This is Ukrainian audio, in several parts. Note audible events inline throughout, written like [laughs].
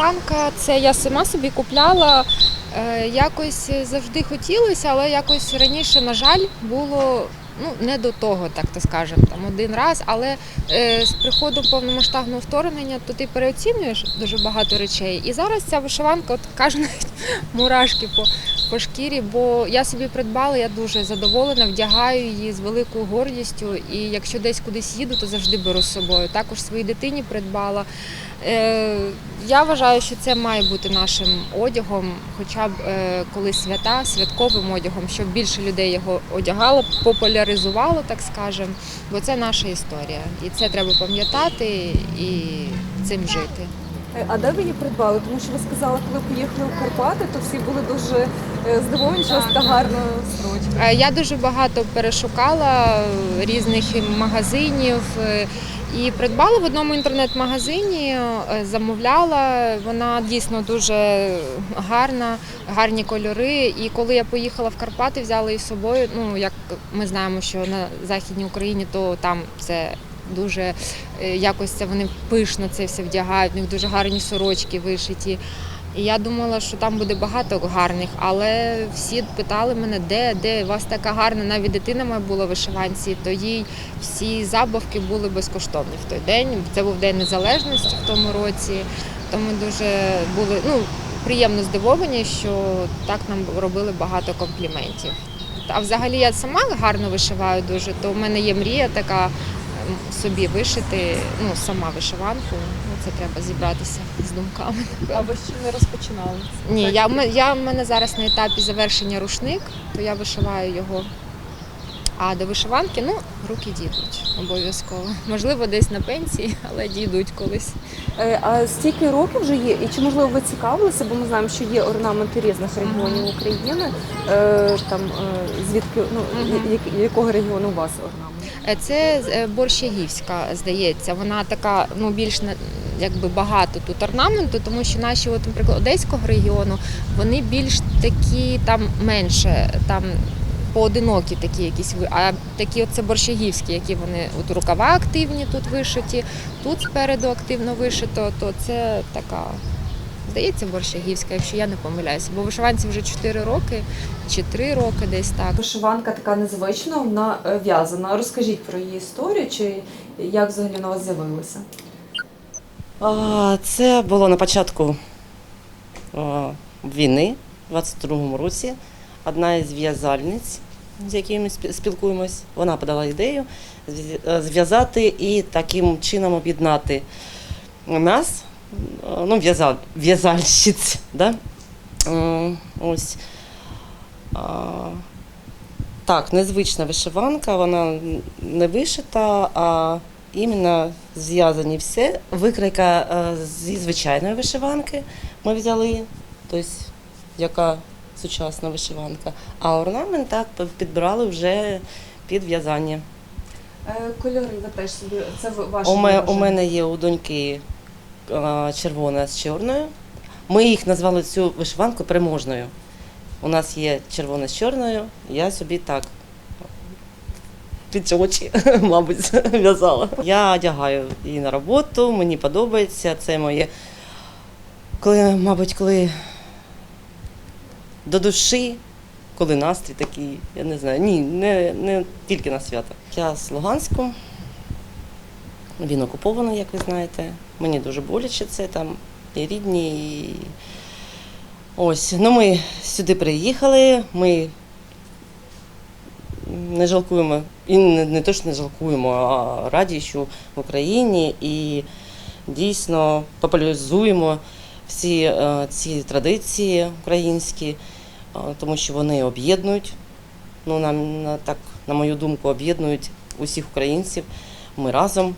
вишиванка це я сама собі купляла. Е, Якось завжди хотілося, але якось раніше, на жаль, було ну, не до того, так то скажемо, там один раз. Але е, з приходом повномасштабного вторгнення, то ти переоцінюєш дуже багато речей. І зараз ця вишиванка, от навіть [laughs] мурашки по, по шкірі, бо я собі придбала, я дуже задоволена, вдягаю її з великою гордістю. І якщо десь кудись їду, то завжди беру з собою. Також своїй дитині придбала. Е, я вважаю, що це має бути нашим одягом, хоча б е, коли свята, святковим одягом, щоб більше людей його одягало, популяризувало, так скажемо, бо це наша історія. І це треба пам'ятати і цим жити. Е, А де ви її придбали? Тому що ви сказали, коли поїхали в Карпати, то всі були дуже здивовані, що вас така гарна сорочка. Е, Я дуже багато перешукала різних магазинів і придбала в одному інтернет-магазині, е, замовляла. Вона дійсно дуже гарна, гарні кольори. І коли я поїхала в Карпати, взяла її з собою. Ну як ми знаємо, що на Західній Україні, то там це. Дуже е, якось це вони пишно це все вдягають, у них дуже гарні сорочки вишиті. І я думала, що там буде багато гарних, але всі питали мене, де, де у вас така гарна, навіть дитина моя була в вишиванці, то їй всі забавки були безкоштовні в той день. Це був День Незалежності в тому році. То ми дуже були ну, приємно здивовані, що так нам робили багато компліментів. А взагалі я сама гарно вишиваю дуже, то в мене є мрія така собі вишити, ну, сама вишиванку. Ну, це треба зібратися з думками. А ви ще не розпочинали? Ні, я, в я в мене зараз на етапі завершення рушник, то я вишиваю його. А до вишиванки, ну, руки дійдуть обов'язково. Можливо, десь на пенсії, але дійдуть колись. Е, А стільки років вже є? І чи можливо ви цікавилися? Бо ми знаємо, що є орнаменти різних регіонів України. Е, Там е, звідки ну я- якого регіону у вас орнамент? Е, Це е, борщагівська, здається. Вона така, ну більш якби багато тут орнаменту, тому що наші, от, наприклад, одеського регіону, вони більш такі там менше, там поодинокі такі якісь. А такі, от це борщагівські, які вони от рукава активні тут вишиті, тут спереду активно вишито, то це така. Здається, борщагівська, якщо я не помиляюся, бо вишиванці вже 4 роки чи 3 роки десь так. Вишиванка така незвична, вона е, в'язана. Розкажіть про її історію, чи як взагалі вона у вас з'явилася? А, Це було на початку а, війни, в 22-му році. Одна із в'язальниць, з якими спі- спілкуємось, вона подала ідею е, зв'язати і таким чином об'єднати нас, ну, в'язаль, в'язальщиць. Да? Ось. Так, незвична вишиванка, вона не вишита, а іменно зв'язані все. Викройка е, зі звичайної вишиванки ми взяли, тобто яка сучасна вишиванка. А орнамент так підбирали вже під в'язання. Е, Кольори ви теж собі це в- ваше У, у мене є у доньки червона з чорною. Ми їх назвали цю вишиванку переможною. У нас є червона з чорною, я собі так під очі, [laughs] мабуть, [laughs] в'язала. Я одягаю її на роботу, мені подобається. Це моє, коли, мабуть, коли до душі, коли настрій такий, я не знаю. Ні, не, не тільки на свято. Я з Луганську. Він окупований, як ви знаєте. Мені дуже боляче це там і рідні. І... Ось. Ну, ми сюди приїхали, ми не жалкуємо, і не, не то, що не жалкуємо, а раді, що в Україні і дійсно популяризуємо всі е, ці традиції українські, е, тому що вони об'єднують. Ну, нам на, так, на мою думку, об'єднують усіх українців. Ми разом.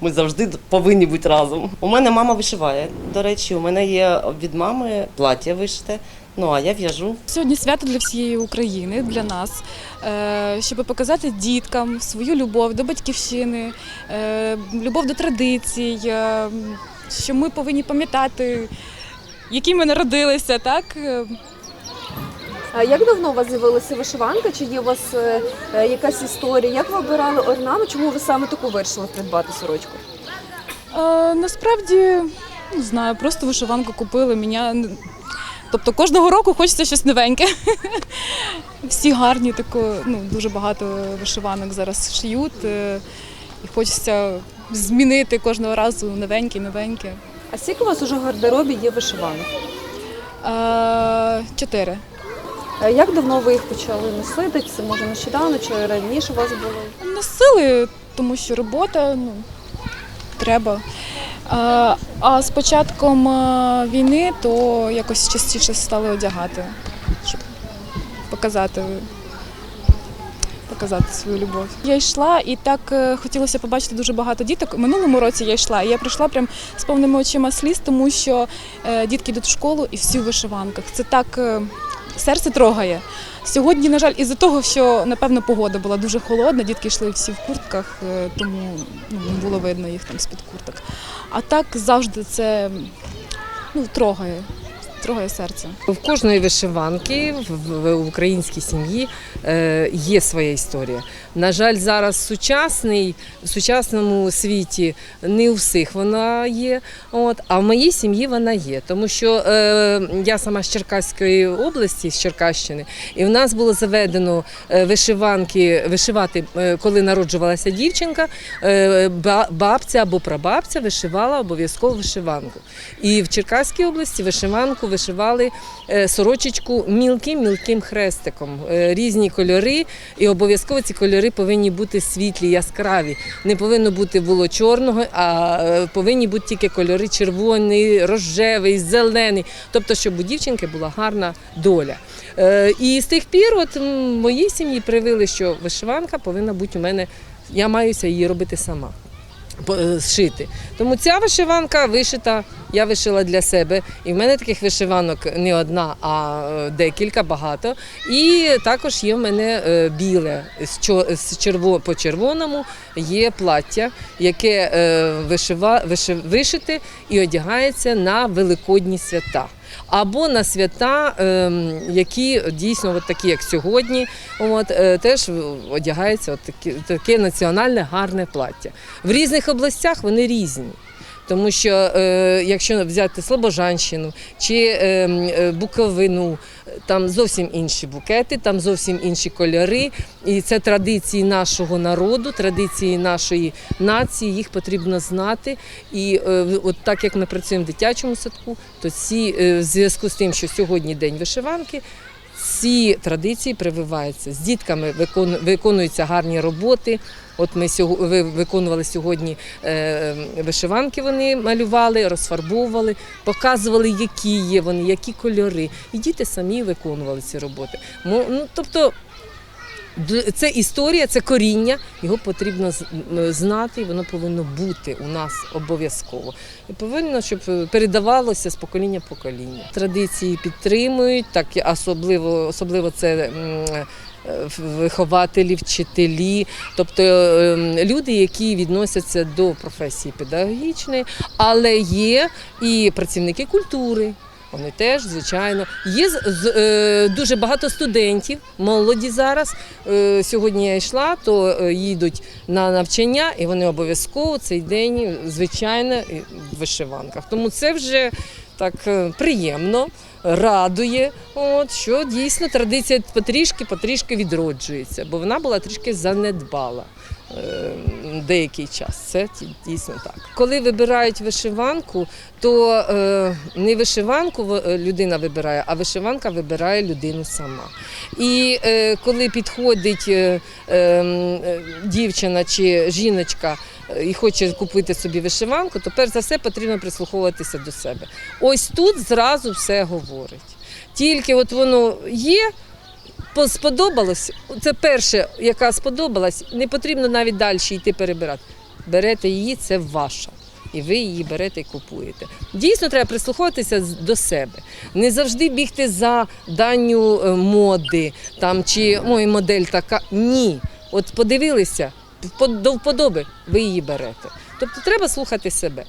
Ми завжди повинні бути разом. У мене мама вишиває. До речі, у мене є від мами плаття вишите. Ну а я в'яжу. Сьогодні свято для всієї України, для нас, е, щоб показати діткам свою любов до батьківщини, е, любов до традицій, е, що ми повинні пам'ятати, які ми народилися, так? А як давно у вас з'явилася вишиванка? Чи є у вас е, е, якась історія? Як ви обирали орнамент? Чому ви саме таку вирішили придбати сорочку? Е, насправді Не знаю, просто вишиванку купили. Мене... Тобто кожного року хочеться щось новеньке. [laughs] Всі гарні, тако, ну, дуже багато вишиванок зараз шиють. І хочеться змінити кожного разу новеньке, новеньке. А скільки у вас уже в гардеробі є вишиванок? Чотири. Е, Як давно ви їх почали носити? Це може нещодавно чи раніше у вас було? Носили, тому що робота ну, треба. А, а з початком е, війни то якось частіше стали одягати, щоб показати, показати свою любов. Я йшла і так е, хотілося побачити дуже багато діток. Минулому році я йшла, і я прийшла прям з повними очима сліз, тому що е, дітки йдуть в школу і всі в вишиванках. Це так е, серце трогає. Сьогодні, на жаль, із-за того, що напевно погода була дуже холодна, дітки йшли всі в куртках, е, тому ну, не було видно їх там з-під курток. А так завжди це ну, трогає, трогає серце. В кожної вишиванки в, українській сім'ї е, є своя історія. На жаль, зараз сучасний, в сучасному світі не у всіх вона є. От, а в моїй сім'ї вона є. Тому що е, я сама з Черкаської області, з Черкащини, і в нас було заведено е, вишиванки, вишивати, е, коли народжувалася дівчинка, е, бабця або прабабця вишивала обов'язково вишиванку. І в Черкаській області вишиванку вишивали е, сорочечку мілким-мілким хрестиком. Е, Різні кольори, і обов'язково ці кольори повинні бути світлі, яскраві. Не повинно бути було чорного, а е, повинні бути тільки кольори червоний, рожевий, зелений. Тобто, щоб у дівчинки була гарна доля. І з тих пір, от моїй сім'ї привили, що вишиванка повинна бути у мене. Я маюся її робити сама зшити. Тому ця вишиванка вишита, я вишила для себе. І в мене таких вишиванок не одна, а е, декілька, багато. І також є в мене е, біле з черво, по червоному є плаття, яке е, вишива, вишив, вишите і одягається на великодні свята. Або на свята, ем, які дійсно от такі, як сьогодні, от, е, теж одягається от такі, таке національне гарне плаття. В різних областях вони різні. Тому що е, якщо взяти Слобожанщину чи е, е, Буковину, там зовсім інші букети, там зовсім інші кольори. І це традиції нашого народу, традиції нашої нації, їх потрібно знати. І от так як ми працюємо в дитячому садку, то е, в зв'язку з тим, що сьогодні день вишиванки. Ці традиції прививаються з дітками, виконуються гарні роботи. От ми сього- ви- виконували сьогодні е, вишиванки. Вони малювали, розфарбовували, показували, які є вони, які кольори. І діти самі виконували ці роботи. Ну, тобто це історія, це коріння, його потрібно знати, і воно повинно бути у нас обов'язково. І повинно, щоб е, передавалося з покоління покоління. Традиції підтримують, так особливо, особливо це. е, Вихователі, вчителі, тобто ем, люди, які відносяться до професії педагогічної, але є і працівники культури, вони теж, звичайно. Є е, дуже багато студентів, молоді зараз. Е, сьогодні я йшла, то е, їдуть на навчання, і вони обов'язково цей день, звичайно, в вишиванках. Тому це вже так е, приємно, радує, от, що дійсно традиція потрішки, потрішки відроджується, бо вона була трішки занедбала деякий час. Це дійсно так. Коли вибирають вишиванку, то е, не вишиванку е, людина вибирає, а вишиванка вибирає людину сама. І е, коли підходить е, е, е, дівчина чи жіночка е, і хоче купити собі вишиванку, то перш за все потрібно прислуховуватися до себе. Ось тут зразу все говорить. Тільки от воно є, сподобалось. Це перше, яка сподобалась, не потрібно навіть далі йти перебирати. Берете її, це ваша. І ви її берете і купуєте. Дійсно, треба прислуховуватися з- до себе. Не завжди бігти за данню е, моди там, чи ой, модель така. Ні. От подивилися, до вподоби, ви її берете. Тобто треба слухати себе.